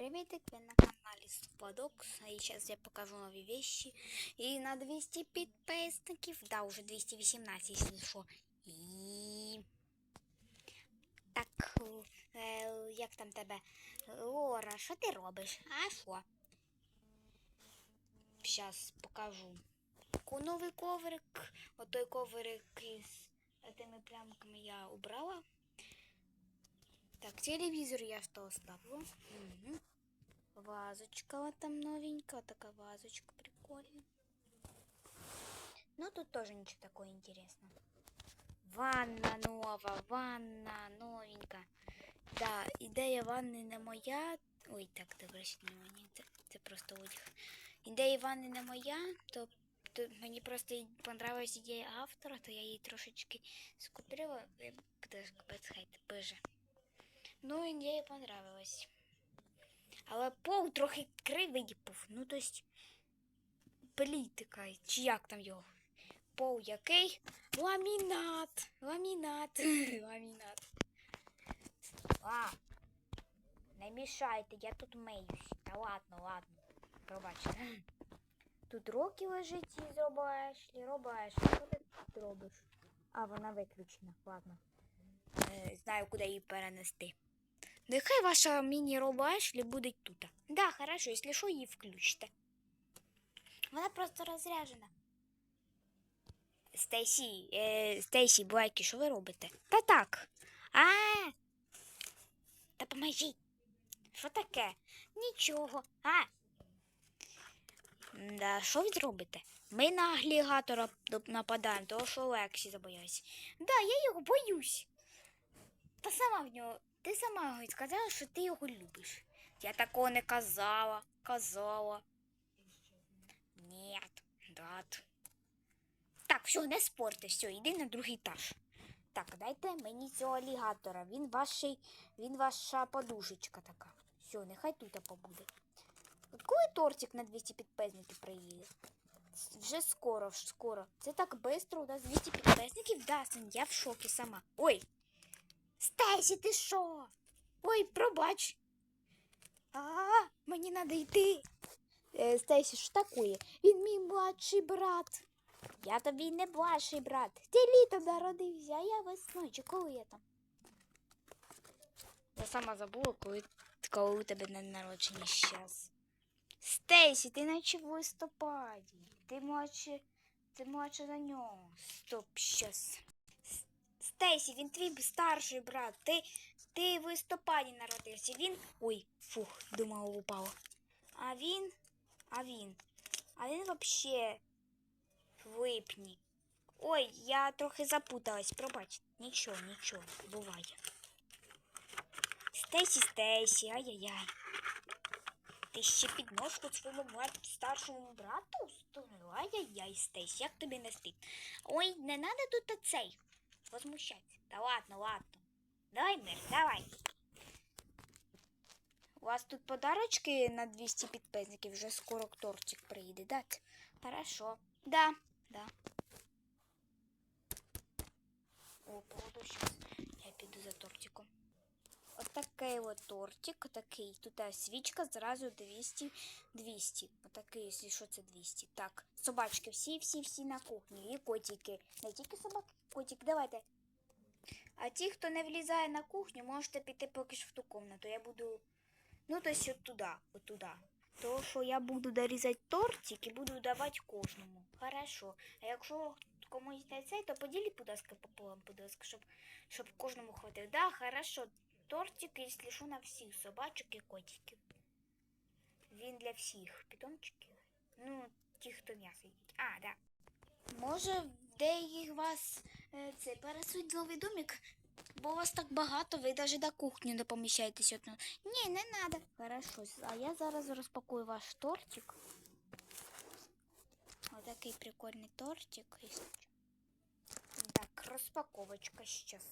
приветик, вы на канале Спадокс. И сейчас я покажу новые вещи. И на 200 подписчиков, да, уже 218, если что. І... Так, е, як там тебе? Лора, що ти робиш? А що? Зараз покажу. Новий коврик. Отой коврик із тими плямками я убрала. Так, телевизор я что оставила? Мгм. Вазочка вот там новенькая, такая вазочка прикольная. Ну, тут тоже ничего такого интересного. Ванна нова, ванна новенька. Да, ідея ванни не моя. Ой, так, добре, не мені. Це, це просто одяг. Ідея ванни не моя, то, то мені просто понравилась ідея автора, то я її трошечки скупила. Е, Подожди, подсхайте, боже. Ну, ідея понравилась. Але пол трохи кривий був. Ну, то есть, плітика, чи як там його? Пол який? Ламінат! Ламінат! Ламінат. А, не мішайте, я тут миюсь. Та ладно, ладно. Пробачте. Тут роки лежить і зробиш, і робиш. Що ти тут робиш? А, вона виключена. Ладно. Е, знаю, куди її перенести. Нехай ваша міні-робо Ешлі буде тут. Да, хорошо, якщо що, її включите. Вона просто розряжена. Стейсі, е, Стейсі, Блайки, що ви робите? Та так. А. Та поможіть. Що таке? Нічого. А. Да, що ви зробите? Ми на алігатора доп- нападаємо, того що Лексі забоявся. Да, я його боюсь. Та сама в нього. Ти сама сказала, що ти його любиш. Я такого не казала. Казала. Нет, дат. Так, все, не спорте, все, йди на другий етаж. Так, дайте мені цього алігатора. Він ваший, він ваша подушечка така. Все, нехай тут побуде. От коли тортик на 200 підписників приїде? Вже скоро, скоро. Це так швидко, у нас 200 підписників. Да, Сань, я в шокі сама. Ой, Стесі, ти що? Ой, пробач. А, мені треба йти. Е, Стесі, що таке? Він мій младший брат. Я тобі не младший брат. Ти літом народився, а я весною. Чи коли я там? Я сама забула, коли, коли у тебе день народження щас. Стесі, ти наче в листопаді. Ти младше, ти младше за нього. Стоп, щас. Стесі, він твій старший брат. Ти, ти в листопаді народився. Він. Ой, фух, думала, упала. А він. А він. А він вообще в липні. Ой, я трохи запуталась, пробач. Нічого, нічого, буває. Стесі, Стесі, ай-яй-яй. Ти ще підножку своєму млад- старшому брату? Ай-яй-яй, Стесі, як тобі не стид? Ой, не надо тут оцей. Возмущаться. Да ладно, ладно. Давай, мир, давай. У вас тут подарочки на 200 підписників, вже скоро тортик приїде, да? Хорошо. Да, да. О, поводу сейчас я піду за тортиком. От такий от тортик, такий. Тут свічка зразу 200, 200. Отакий, якщо що це 200. Так, собачки всі, всі, всі на кухні. І котики. Не тільки собаки, котик, давайте. А ті, хто не влізає на кухню, можете піти поки що в ту комнату. Я буду. Ну, то от туди, от туди. То, що я буду дорізати тортик і буду давати кожному. Хорошо. А якщо комусь не цей, то поділіть, будь ласка, пополам, будь ласка, щоб, щоб кожному хватило. Да, хорошо. Тортик, якщо що, на всіх собачок і котиків. Він для всіх питомчиків. Ну, ті, хто м'ясо їдять. А, да. Може, деяких вас е, це пересуть новий домик, бо вас так багато, ви навіть до кухні не поміщаєтесь одну. Ні, не треба. Хорошо. А я зараз розпакую ваш тортик. Отакий прикольний тортик. Так, розпаковочка сейчас.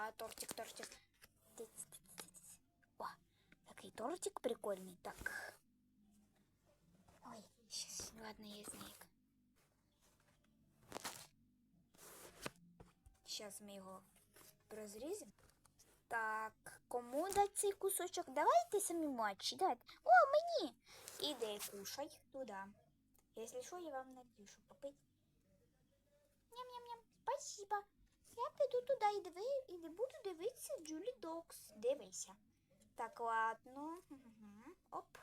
А, тортик, тортик. Тиц, тиц, тиц. О, такий тортик прикольний. Так. Ладно, я зник. Зараз ми його розріземо. Так, кому дати цей кусочок? Давайте самі матчі. Давайте. О, мені! Іди, кушай туди. Якщо що, я вам напишу попить. Ням-ням-ням. Спасибо. Я піду туди і, диви, і не буду дивитися Джулі Докс. Дивися. Так, ладно. Угу. Оп.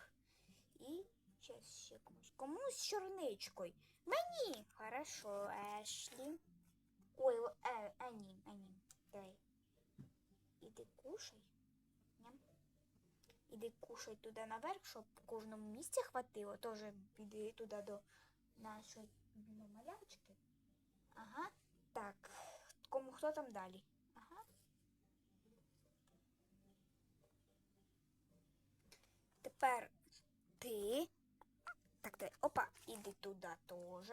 І зараз ще комусь. Комусь з чорничкою. Мені. Хорошо, Ешлі. Ой, е, Ані, Ані. Давай. Іди кушай. Ням. Іди кушай туди наверх, щоб кожному місці хватило. Тоже піди туди до нашої ну, малявочки. Ага. Так. Кому хто там далі? Ага. Тепер ти. Так, давай. Опа, іди туди теж.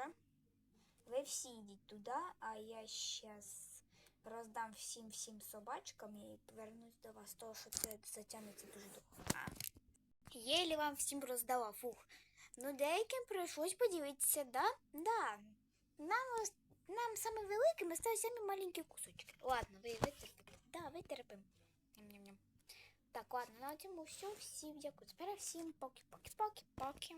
Ви всі йдіть туди, а я зараз роздам всім всім собачкам і повернусь до вас, того що це затягнеться дуже довго. Єлі вам всім роздала, фух. Ну, деяким прийшлось подивитися, да? Да. Нам, нам саме великим остались самі маленькі кусочки. Ладно, ви витерпите. Да. Ням-ням-ням. Так, ладно, на цьому все. Всім дякую. Тепер всім поки-поки-поки-поки.